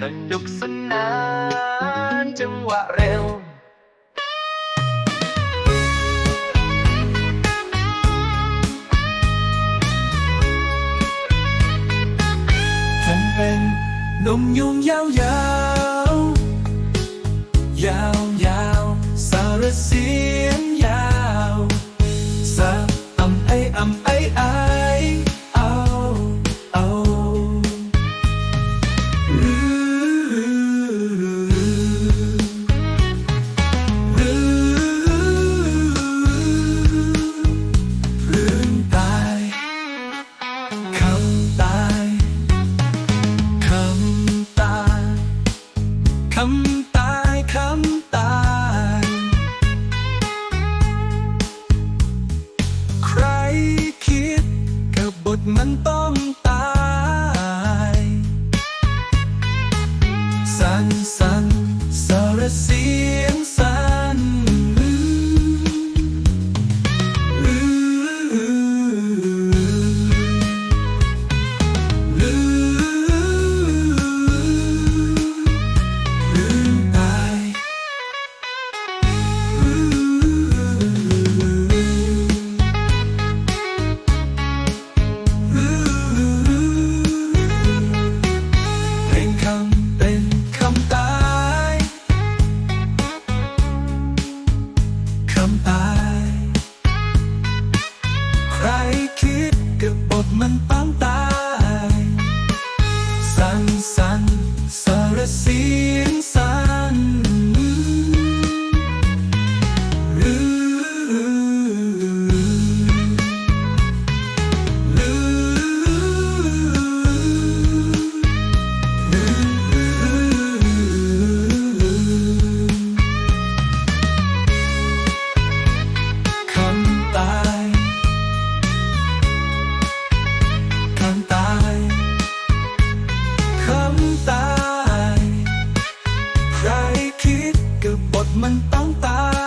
สนุกสนานจังหวะเร็วผมเป็นนมยุงยาวยาวยาวยาวสารเสีย นต้องตาย สั่นสันสารเสียง Magmantang tayo